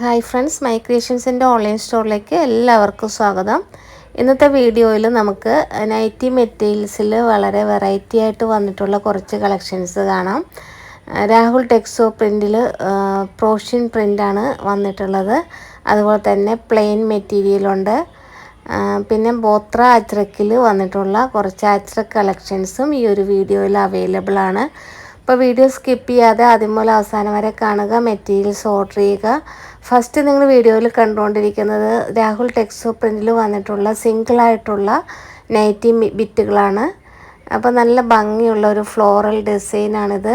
Hi friends my ക്രിയേഷൻസിന്റെ online സ്റ്റോറിലേക്ക് എല്ലാവർക്കും സ്വാഗതം. ഇന്നത്തെ വീഡിയോയിൽ നമുക്ക് നൈറ്റി മെറ്റീരിയൽസിൽ വളരെ വെറൈറ്റി ആയിട്ട് വന്നിട്ടുള്ള കുറച്ച് കളക്ഷൻസ് കാണാം. രാഹുൽ ടെക്സോ പ്രിന്റിൽ പ്രോഷ്യൻ പ്രിന്റാണ് വന്നിട്ടുള്ളത്. അതുപോലെ തന്നെ പ്ലെയിൻ മെറ്റീരിയലുണ്ട് പിന്നെ ബോത്ര അജ്രക്കിൽ വന്നിട്ടുള്ള കുറച്ച് അജ്രക് കളക്ഷൻസും ഈ ഒരു വീഡിയോയിൽ അവൈലബിൾ ആണ്. അപ്പോൾ വീഡിയോ സ്കിപ്പ് ചെയ്യാതെ ആദ്യം മുതൽ അവസാനം വരെ കാണുക മെറ്റീരിയൽസ് ഓർഡർ ചെയ്യുക. ഫസ്റ്റ് നിങ്ങൾ വീഡിയോയിൽ കണ്ടുകൊണ്ടിരിക്കുന്നത് രാഹുൽ ടെക്സോ പ്രിന്റിൽ വന്നിട്ടുള്ള സിംഗിളായിട്ടുള്ള നൈറ്റി ബിറ്റുകളാണ്. അപ്പോൾ നല്ല ഭംഗിയുള്ള ഒരു ഫ്ലോറൽ ഡിസൈനാണിത്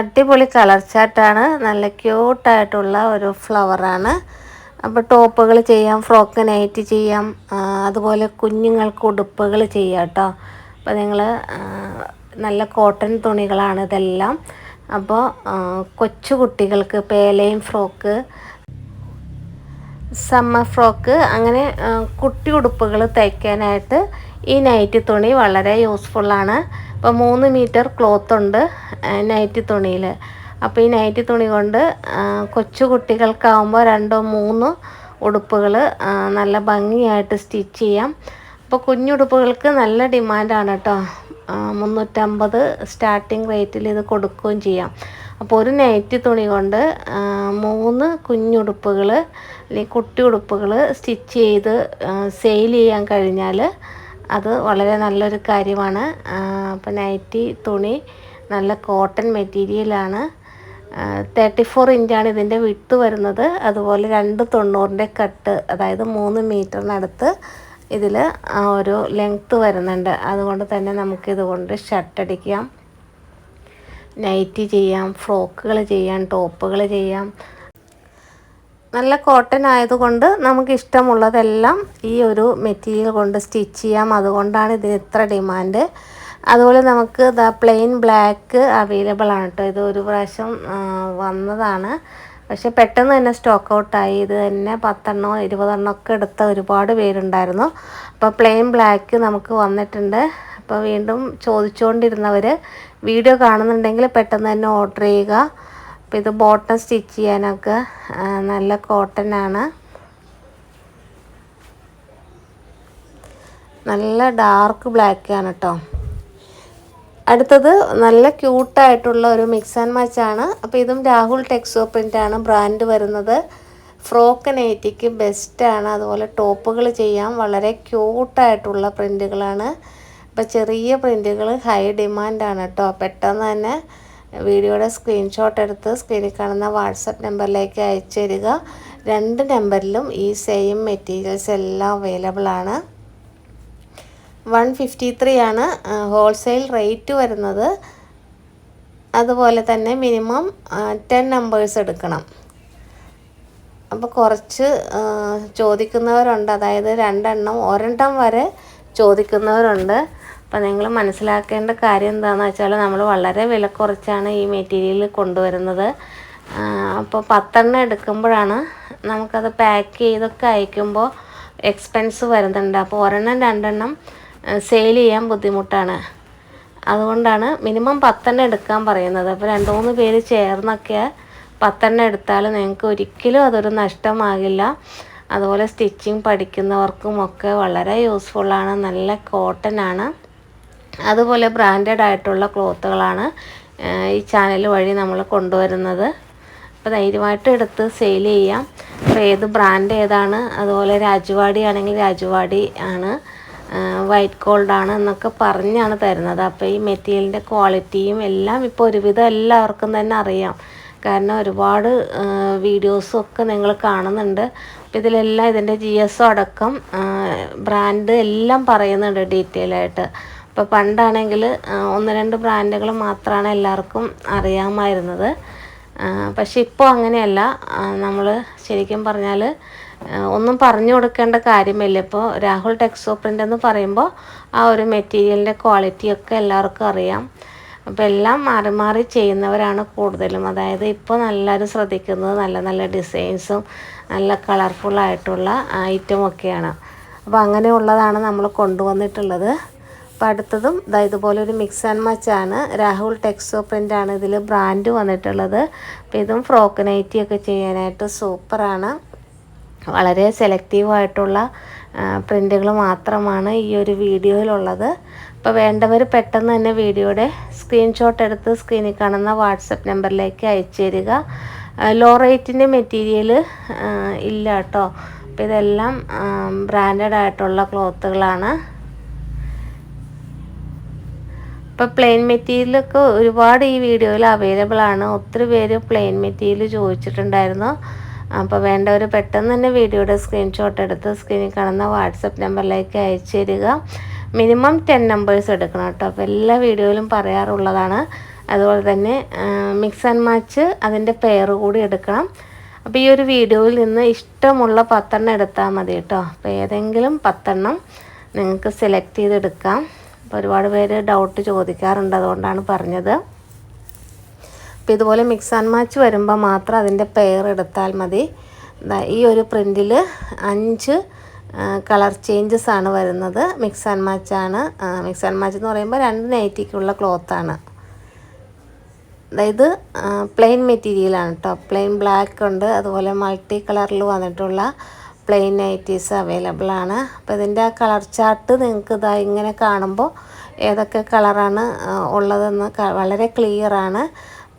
അടിപൊളി കളർ ചാർട്ടാണ് നല്ല ക്യൂട്ടായിട്ടുള്ള ഒരു ഫ്ലവറാണ് അപ്പോൾ ടോപ്പുകൾ ചെയ്യാം ഫ്രോക്ക് നൈറ്റ് ചെയ്യാം അതുപോലെ കുഞ്ഞുങ്ങൾക്ക് ഉടുപ്പുകൾ ചെയ്യാം കേട്ടോ. അപ്പോൾ നിങ്ങൾ നല്ല കോട്ടൺ തുണികളാണ് ഇതെല്ലാം. അപ്പോൾ കൊച്ചുകുട്ടികൾക്ക് കൊച്ചു കുട്ടികൾക്ക് പേലയും ഫ്രോക്ക് സമ്മർ ഫ്രോക്ക് അങ്ങനെ കുട്ടി ഉടുപ്പുകൾ തയ്ക്കാനായിട്ട് ഈ നൈറ്റി തുണി വളരെ യൂസ്ഫുള്ളാണ് ഇപ്പോൾ മൂന്ന് മീറ്റർ ക്ലോത്ത് ഉണ്ട് നൈറ്റി തുണിയിൽ. അപ്പോൾ ഈ നൈറ്റി തുണി കൊണ്ട് കൊച്ചുകുട്ടികൾക്കാവുമ്പോൾ കൊച്ചു കുട്ടികൾക്കാവുമ്പോൾ രണ്ടോ മൂന്നോ ഉടുപ്പുകൾ നല്ല ഭംഗിയായിട്ട് സ്റ്റിച്ച് ചെയ്യാം. അപ്പോൾ കുഞ്ഞുടുപ്പുകൾക്ക് നല്ല ഡിമാൻഡാണ് കേട്ടോ. മുന്നൂറ്റമ്പത് സ്റ്റാർട്ടിങ് റേറ്റിൽ ഇത് കൊടുക്കുകയും ചെയ്യാം. അപ്പോൾ ഒരു നൈറ്റി തുണി കൊണ്ട് മൂന്ന് കുഞ്ഞുടുപ്പുകൾ അല്ലെങ്കിൽ കുട്ടി ഉടുപ്പുകൾ സ്റ്റിച്ച് ചെയ്ത് സെയിൽ ചെയ്യാൻ കഴിഞ്ഞാൽ അത് വളരെ നല്ലൊരു കാര്യമാണ്. അപ്പോൾ നൈറ്റി തുണി നല്ല കോട്ടൺ മെറ്റീരിയലാണ് തേർട്ടി ഫോർ ഇഞ്ചാണ് ഇതിന്റെ വിട്ട് വരുന്നത്. അതുപോലെ രണ്ട് തൊണ്ണൂറിന്റെ കട്ട് അതായത് മൂന്ന് മീറ്ററിനടുത്ത് ഇതിൽ ആ ഒരു ലെങ്ത്ത് വരുന്നുണ്ട്. അതുകൊണ്ട് തന്നെ നമുക്കിത് കൊണ്ട് ഷർട്ട് അടിക്കാം. നൈറ്റി ചെയ്യാം ഫ്രോക്കുകൾ ചെയ്യാം ടോപ്പുകൾ ചെയ്യാം. നല്ല കോട്ടൺ ആയതുകൊണ്ട് നമുക്ക് ഇഷ്ടമുള്ളതെല്ലാം ഈ ഒരു മെറ്റീരിയൽ കൊണ്ട് സ്റ്റിച്ച് ചെയ്യാം. അതുകൊണ്ടാണ് ഇതിന് ഇത്ര ഡിമാൻഡ് അതുപോലെ നമുക്ക് ദ പ്ലെയിൻ ബ്ലാക്ക് അവൈലബിൾ ആണ് കേട്ടോ ഇത് ഒരു പ്രാവശ്യം വന്നതാണ്. പക്ഷെ പെട്ടെന്ന് തന്നെ സ്റ്റോക്ക് ഔട്ടായി ഇത് തന്നെ പത്തെണ്ണോ ഇരുപതെണ്ണോ ഒക്കെ എടുത്ത ഒരുപാട് പേരുണ്ടായിരുന്നു. അപ്പോൾ പ്ലെയിൻ ബ്ലാക്ക് നമുക്ക് വന്നിട്ടുണ്ട്. അപ്പോൾ വീണ്ടും ചോദിച്ചുകൊണ്ടിരുന്നവർ വീഡിയോ കാണുന്നുണ്ടെങ്കിൽ പെട്ടെന്ന് തന്നെ ഓർഡർ ചെയ്യുക. അപ്പോൾ ഇത് ബോട്ടം സ്റ്റിച്ച് ചെയ്യാനൊക്കെ നല്ല കോട്ടൺ ആണ്. നല്ല ഡാർക്ക് ബ്ലാക്ക് ആണ് കേട്ടോ അടുത്തത് നല്ല ക്യൂട്ടായിട്ടുള്ള ഒരു മിക്സ് ആൻഡ് മാച്ച് ആണ്. അപ്പോൾ ഇതും രാഹുൽ ടെക്സോപ്പിന്റെ ആണ് ബ്രാൻഡ് വരുന്നത്. ഫ്രോക്ക് നൈറ്റിക്ക് ബെസ്റ്റാണ് അതുപോലെ ടോപ്പുകൾ ചെയ്യാം. വളരെ ക്യൂട്ടായിട്ടുള്ള പ്രിന്റുകളാണ് അപ്പോൾ ചെറിയ പ്രിന്റുകൾ ഹൈ ഡിമാൻഡാണ് കേട്ടോ പെട്ടെന്ന് തന്നെ വീഡിയോയുടെ സ്ക്രീൻഷോട്ട് എടുത്ത് സ്ക്രീനിൽ കാണുന്ന വാട്സപ്പ് നമ്പറിലേക്ക് അയച്ചു തരിക. രണ്ട് നമ്പറിലും ഈ സെയിം മെറ്റീരിയൽസ് എല്ലാം അവൈലബിൾ ആണ്. വൺ ഫിഫ്റ്റി ത്രീ ആണ് ഹോൾസെയിൽ റേറ്റ് വരുന്നത്. അതുപോലെ തന്നെ മിനിമം ടെൻ നമ്പേഴ്സ് എടുക്കണം. അപ്പോൾ കുറച്ച് ചോദിക്കുന്നവരുണ്ട്. അതായത് രണ്ടെണ്ണം ഒരെണ്ണം വരെ ചോദിക്കുന്നവരുണ്ട്. അപ്പോൾ നിങ്ങൾ മനസ്സിലാക്കേണ്ട കാര്യം എന്താണെന്ന് വെച്ചാൽ നമ്മൾ വളരെ വില കുറച്ചാണ് ഈ മെറ്റീരിയൽ കൊണ്ടുവരുന്നത്. അപ്പോൾ പത്തെണ്ണം എടുക്കുമ്പോഴാണ് നമുക്കത് പാക്ക് ചെയ്തൊക്കെ അയക്കുമ്പോൾ എക്സ്പെൻസ് വരുന്നുണ്ട്. അപ്പോൾ ഒരെണ്ണം രണ്ടെണ്ണം സെയിൽ ചെയ്യാൻ ബുദ്ധിമുട്ടാണ്. അതുകൊണ്ടാണ് മിനിമം പത്തെണ്ണം എടുക്കാൻ പറയുന്നത്. അപ്പോൾ രണ്ട് മൂന്ന് പേര് ചേർന്നൊക്കെ പത്തെണ്ണം എടുത്താൽ നിങ്ങൾക്ക് ഒരിക്കലും അതൊരു നഷ്ടമാകില്ല. അതുപോലെ സ്റ്റിച്ചിങ് പഠിക്കുന്നവർക്കും ഒക്കെ വളരെ യൂസ്ഫുള്ളാണ് നല്ല കോട്ടൺ ആണ്. അതുപോലെ ബ്രാൻഡഡ് ആയിട്ടുള്ള ക്ലോത്തുകളാണ് ഈ ചാനൽ വഴി നമ്മൾ കൊണ്ടുവരുന്നത്. അപ്പോൾ ധൈര്യമായിട്ട് എടുത്ത് സെയിൽ ചെയ്യാം. അപ്പോൾ ഏത് ബ്രാൻഡ് ഏതാണ്? അതുപോലെ രാജുവാടി ആണെങ്കിൽ രാജുവാടി ആണ്. വൈറ്റ് ഗോൾഡ് ആണ് എന്നൊക്കെ പറഞ്ഞാണ് തരുന്നത്. അപ്പോൾ ഈ മെറ്റീരിയലിന്റെ ക്വാളിറ്റിയും എല്ലാം ഇപ്പോൾ ഒരുവിധം എല്ലാവർക്കും തന്നെ അറിയാം. കാരണം ഒരുപാട് വീഡിയോസും ഒക്കെ നിങ്ങൾ കാണുന്നുണ്ട്. അപ്പോൾ ഇതിലെല്ലാം ഇതിന്റെ ജി എസ് അടക്കം ബ്രാൻഡ് എല്ലാം പറയുന്നുണ്ട് ഡീറ്റെയിൽ ആയിട്ട്. അപ്പോൾ പണ്ടാണെങ്കിൽ ഒന്ന് രണ്ട് ബ്രാൻഡുകൾ മാത്രമാണ് എല്ലാവർക്കും അറിയാമായിരുന്നത്. പക്ഷെ ഇപ്പോൾ അങ്ങനെയല്ല. നമ്മൾ ശരിക്കും പറഞ്ഞാൽ ഒന്നും പറഞ്ഞു കൊടുക്കേണ്ട കാര്യമില്ല. ഇപ്പോൾ രാഹുൽ ടെക്സോ പ്രിന്റ് എന്ന് പറയുമ്പോൾ ആ ഒരു മെറ്റീരിയലിന്റെ ക്വാളിറ്റിയൊക്കെ എല്ലാവർക്കും അറിയാം. അപ്പോൾ എല്ലാം മാറി മാറി ചെയ്യുന്നവരാണ് കൂടുതലും. അതായത് ഇപ്പോൾ എല്ലാവരും ശ്രദ്ധിക്കുന്നത് നല്ല നല്ല ഡിസൈൻസും നല്ല കളർഫുള്ളായിട്ടുള്ള ഐറ്റം ഒക്കെയാണ്. അപ്പോൾ അങ്ങനെയുള്ളതാണ് നമ്മൾ കൊണ്ടുവന്നിട്ടുള്ളത്. അപ്പോൾ അടുത്തതും ഇതാ ഇതുപോലെ ഒരു മിക്സ് ആൻഡ് മച്ച് ആണ്. രാഹുൽ ടെക്സോ പ്രിന്റ് ആണ് ഇതിൽ ബ്രാൻഡ് വന്നിട്ടുള്ളത്. അപ്പോൾ ഇതും ഫ്രോക്ക് നൈറ്റി ഒക്കെ ചെയ്യാനായിട്ട് സൂപ്പറാണ് വളരെ സെലക്റ്റീവ് ആയിട്ടുള്ള പ്രിന്റുകൾ മാത്രമാണ് ഈ ഒരു വീഡിയോയിലുള്ളത്. അപ്പോൾ വേണ്ടവർ പെട്ടെന്ന് തന്നെ വീഡിയോയുടെ സ്ക്രീൻഷോട്ട് എടുത്ത് സ്ക്രീനിൽ കാണുന്ന വാട്സപ്പ് നമ്പറിലേക്ക് അയച്ചു തരിക ലോ റേറ്റിന്റെ മെറ്റീരിയൽ ഇല്ല കേട്ടോ. അപ്പോൾ ഇതെല്ലാം ബ്രാൻഡഡ് ആയിട്ടുള്ള ക്ലോത്തുകളാണ്. ഇപ്പോൾ പ്ലെയിൻ മെറ്റീരിയലൊക്കെ ഒരുപാട് ഈ വീഡിയോയിൽ അവൈലബിൾ ആണ് ഒത്തിരി പേര് പ്ലെയിൻ മെറ്റീരിയൽ ചോദിച്ചിട്ടുണ്ടായിരുന്നു. അപ്പോൾ വേണ്ടവർ പെട്ടെന്ന് തന്നെ വീഡിയോയുടെ സ്ക്രീൻഷോട്ട് എടുത്ത് സ്ക്രീനിൽ കാണുന്ന വാട്സപ്പ് നമ്പറിലേക്ക് അയച്ചു തരിക മിനിമം ടെൻ നമ്പേഴ്സ് എടുക്കണം കേട്ടോ. അപ്പോൾ എല്ലാ വീഡിയോയിലും പറയാറുള്ളതാണ്. അതുപോലെ തന്നെ മിക്സ് ആൻഡ് മാച്ച് അതിന്റെ പെയർ കൂടി എടുക്കണം. അപ്പോൾ ഈ ഒരു വീഡിയോയിൽ നിന്ന് ഇഷ്ടമുള്ള പത്തെണ്ണം എടുത്താൽ മതി കേട്ടോ. അപ്പോൾ ഏതെങ്കിലും പത്തെണ്ണം നിങ്ങൾക്ക് സെലക്ട് ചെയ്തെടുക്കാം. അപ്പോൾ ഒരുപാട് പേര് ഡൗട്ട് ചോദിക്കാറുണ്ട് അതുകൊണ്ടാണ് പറഞ്ഞത്. അപ്പോൾ ഇതുപോലെ മിക്സ് ആൻഡ് മാച്ച് വരുമ്പോൾ മാത്രം അതിന്റെ പെയർ എടുത്താൽ മതി. ഈ ഒരു പ്രിന്റിൽ അഞ്ച് കളർ ചേഞ്ചസ് ആണ് വരുന്നത്. മിക്സ് ആൻഡ് മാച്ച് ആണ്. മിക്സ് ആൻഡ് മാച്ച് എന്ന് പറയുമ്പോൾ രണ്ട് നൈറ്റിക്കുള്ള ക്ലോത്താണ് അതായത് പ്ലെയിൻ മെറ്റീരിയലാണ് കേട്ടോ പ്ലെയിൻ ബ്ലാക്ക് ഉണ്ട്. അതുപോലെ മൾട്ടി കളറിൽ വന്നിട്ടുള്ള പ്ലെയിൻ നൈറ്റീസ് അവൈലബിൾ ആണ്. അപ്പോൾ ഇതിന്റെ ആ കളർ ചാർട്ട് നിങ്ങൾക്ക് ഇതാ ഇങ്ങനെ കാണുമ്പോൾ ഏതൊക്കെ കളറാണ് ഉള്ളതെന്ന് വളരെ ക്ലിയറാണ്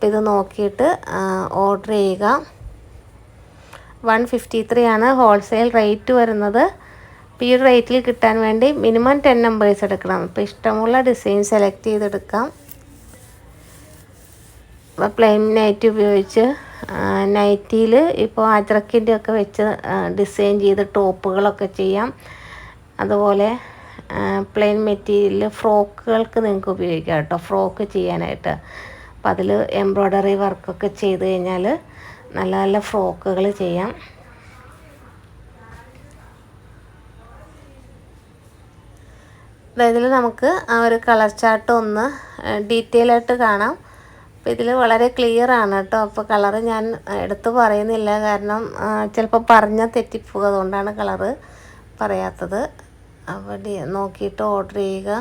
അപ്പോൾ ഇത് നോക്കിയിട്ട് ഓർഡർ ചെയ്യുക. വൺ ഫിഫ്റ്റി ത്രീ ആണ് ഹോൾസെയിൽ റേറ്റ് വരുന്നത്. അപ്പോൾ ഈ റേറ്റിൽ കിട്ടാൻ വേണ്ടി മിനിമം ടെൻ നമ്പേഴ്സ് എടുക്കണം. അപ്പോൾ ഇഷ്ടമുള്ള ഡിസൈൻ സെലക്ട് ചെയ്തെടുക്കാം. അപ്പോൾ പ്ലെയിൻ നൈറ്റ് ഉപയോഗിച്ച് നൈറ്റിയിൽ ഇപ്പോൾ അജ്രക്കിന്റെ ഒക്കെ വെച്ച് ഡിസൈൻ ചെയ്ത് ടോപ്പുകളൊക്കെ ചെയ്യാം. അതുപോലെ പ്ലെയിൻ മെറ്റീരിയൽ ഫ്രോക്കുകൾക്ക് നിങ്ങൾക്ക് ഉപയോഗിക്കാം കേട്ടോ. ഫ്രോക്ക് ചെയ്യാനായിട്ട്. അപ്പോൾ അതിൽ എംബ്രോയ്ഡറി വർക്കൊക്കെ ചെയ്ത് കഴിഞ്ഞാൽ നല്ല നല്ല ഫ്രോക്കുകൾ ചെയ്യാം. ഇതിൽ നമുക്ക് ആ ഒരു കളർ ചാർട്ട് ഒന്ന് ഡീറ്റെയിൽ ആയിട്ട് കാണാം. അപ്പോൾ ഇതിൽ വളരെ ക്ലിയർ ആണ് കേട്ടോ. അപ്പോൾ കളറ് ഞാൻ എടുത്ത് പറയുന്നില്ല. കാരണം ചിലപ്പോൾ പറഞ്ഞാൽ തെറ്റിപ്പോകും. അതുകൊണ്ടാണ് കളറ് പറയാത്തത്. അപ്പോൾ നോക്കിയിട്ട് ഓർഡർ ചെയ്യുക.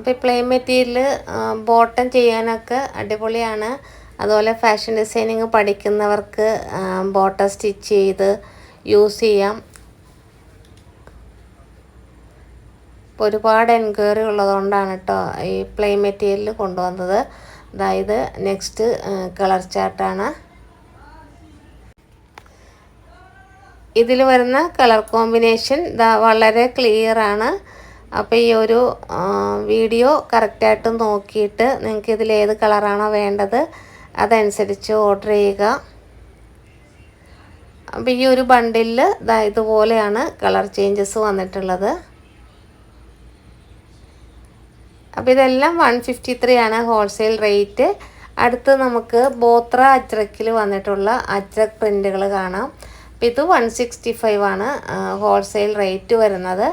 അപ്പോൾ ഈ പ്ലെയിൻ മെറ്റീരിയൽ ബോട്ടം ചെയ്യാനൊക്കെ അടിപൊളിയാണ്. അതുപോലെ ഫാഷൻ ഡിസൈനിങ് പഠിക്കുന്നവർക്ക് ബോട്ടം സ്റ്റിച്ച് ചെയ്ത് യൂസ് ചെയ്യാം. ഇപ്പോൾ ഒരുപാട് എൻക്വയറി ഉള്ളതുകൊണ്ടാണ് കേട്ടോ ഈ പ്ലെയിൻ മെറ്റീരിയൽ കൊണ്ടുവന്നത്. അതായത് നെക്സ്റ്റ് കളർ ചാർട്ടാണ് ഇതിൽ വരുന്ന കളർ കോമ്പിനേഷൻ വളരെ ക്ലിയറാണ് ആണ്. അപ്പോൾ ഈ ഒരു വീഡിയോ കറക്റ്റായിട്ട് നോക്കിയിട്ട് നിങ്ങൾക്ക് ഇതിൽ ഏത് കളറാണോ വേണ്ടത് അതനുസരിച്ച് ഓർഡർ ചെയ്യുക. അപ്പോൾ ഈ ഒരു ബണ്ടിലിൽ ഇതാ ഇതുപോലെയാണ് കളർ ചേഞ്ചസ് വന്നിട്ടുള്ളത്. അപ്പോൾ ഇതെല്ലാം വൺ ഫിഫ്റ്റി ത്രീ ആണ് ഹോൾസെയിൽ റേറ്റ് അടുത്ത് നമുക്ക് ബോത്ര അജ്രക്കിൽ വന്നിട്ടുള്ള അജ്രക് പ്രിന്റുകൾ കാണാം. അപ്പോൾ ഇത് വൺ സിക്സ്റ്റി ഫൈവ് ആണ് ഹോൾസെയിൽ റേറ്റ് വരുന്നത്.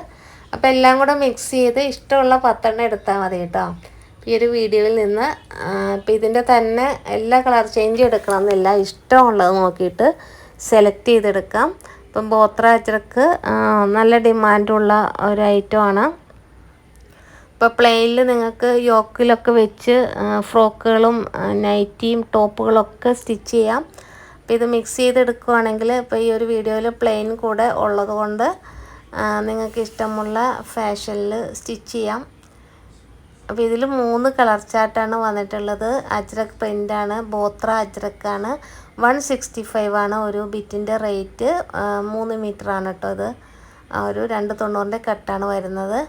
അപ്പോൾ എല്ലാം കൂടെ മിക്സ് ചെയ്ത് ഇഷ്ടമുള്ള പത്തെണ്ണം എടുത്താൽ മതി കേട്ടോ. ഈ ഒരു വീഡിയോയിൽ നിന്ന് ഇപ്പം ഇതിന്റെ തന്നെ എല്ലാ കളർ ചേഞ്ച് എടുക്കണമെന്നില്ല ഇഷ്ടമുള്ളത് നോക്കിയിട്ട് സെലക്ട് ചെയ്തെടുക്കാം. ഇപ്പം ബോത്ര നല്ല ഡിമാൻഡുള്ള ഒരു ഐറ്റമാണ് ഇപ്പോൾ പ്ലെയിനിൽ നിങ്ങൾക്ക് യോക്കിലൊക്കെ വെച്ച് ഫ്രോക്കുകളും നൈറ്റിയും ടോപ്പുകളൊക്കെ സ്റ്റിച്ച് ചെയ്യാം. അപ്പോൾ ഇത് മിക്സ് ചെയ്തെടുക്കുകയാണെങ്കിൽ ഇപ്പോൾ ഈ ഒരു വീഡിയോയിൽ പ്ലെയിൻ കൂടെ ഉള്ളതുകൊണ്ട് നിങ്ങൾക്ക് ഇഷ്ടമുള്ള ഫാഷനിൽ സ്റ്റിച്ച് ചെയ്യാം. അപ്പോൾ ഇതിൽ മൂന്ന് കളർ ചാർട്ടാണ് വന്നിട്ടുള്ളത്. അജ്രക് പ്രിന്റാണ് ബോത്ര അജ്രക്കാണ്. വൺ സിക്സ്റ്റി ഫൈവ് ആണ് ഒരു ബിറ്റിന്റെ റേറ്റ്. മൂന്ന് മീറ്റർ ആണ് കേട്ടോ ഇത്. ഒരു രണ്ട് തൊണ്ണൂറിന്റെ കട്ടാണ് വരുന്നത്.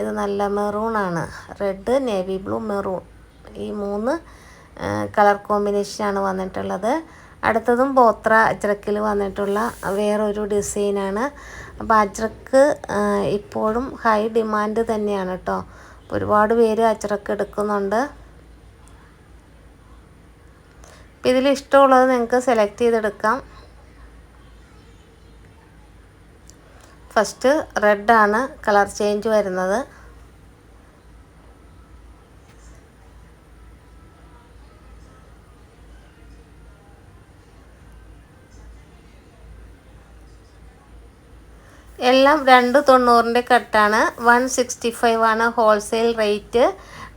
ഇത് നല്ല മെറൂണാണ് റെഡ് നേവി ബ്ലൂ മെറൂൺ. ഈ മൂന്ന് കളർ കോമ്പിനേഷനാണ് വന്നിട്ടുള്ളത്. അടുത്തതും ബോത്ര അജ്രക്കിൽ വന്നിട്ടുള്ള വേറൊരു ഡിസൈനാണ്. അപ്പോൾ അജ്രക്ക് ഇപ്പോഴും ഹൈ ഡിമാൻഡ് തന്നെയാണ് കേട്ടോ ഒരുപാട് പേര് അജ്രക്ക് എടുക്കുന്നുണ്ട്. അപ്പോൾ ഇതിൽ ഇഷ്ടമുള്ളത് നിങ്ങൾക്ക് സെലക്ട് ചെയ്തെടുക്കാം. ഫസ്റ്റ് റെഡാണ് കളർ ചേഞ്ച് വരുന്നത്. ഇതെല്ലാം രണ്ട് തൊണ്ണൂറിന്റെ കട്ടാണ്. വൺ സിക്സ്റ്റി ഫൈവ് ആണ് ഹോൾസെയിൽ റേറ്റ്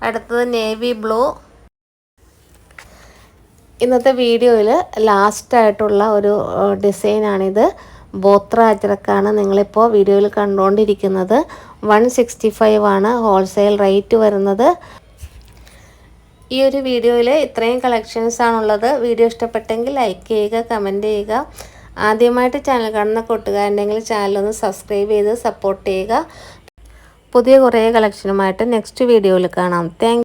അടുത്തത് നേവി ബ്ലൂ ഇന്നത്തെ വീഡിയോയിൽ ലാസ്റ്റായിട്ടുള്ള ഒരു ഡിസൈനാണിത് ബോത്ര അജ്രക്കാണ് നിങ്ങളിപ്പോൾ വീഡിയോയിൽ കണ്ടുകൊണ്ടിരിക്കുന്നത്. വൺ സിക്സ്റ്റി ഫൈവ് ആണ് ഹോൾസെയിൽ റേറ്റ് വരുന്നത്. ഈ ഒരു വീഡിയോയിൽ ഇത്രയും കളക്ഷൻസ് ആണുള്ളത്. വീഡിയോ ഇഷ്ടപ്പെട്ടെങ്കിൽ ലൈക്ക് ചെയ്യുക കമന്റ് ചെയ്യുക. ആദ്യമായിട്ട് ചാനൽ കാണുന്ന കൂട്ടുകാരുണ്ടെങ്കിൽ ചാനലൊന്ന് സബ്സ്ക്രൈബ് ചെയ്ത് സപ്പോർട്ട് ചെയ്യുക. പുതിയ കുറേ കളക്ഷനുമായിട്ട് നെക്സ്റ്റ് വീഡിയോയിൽ കാണാം. താങ്ക്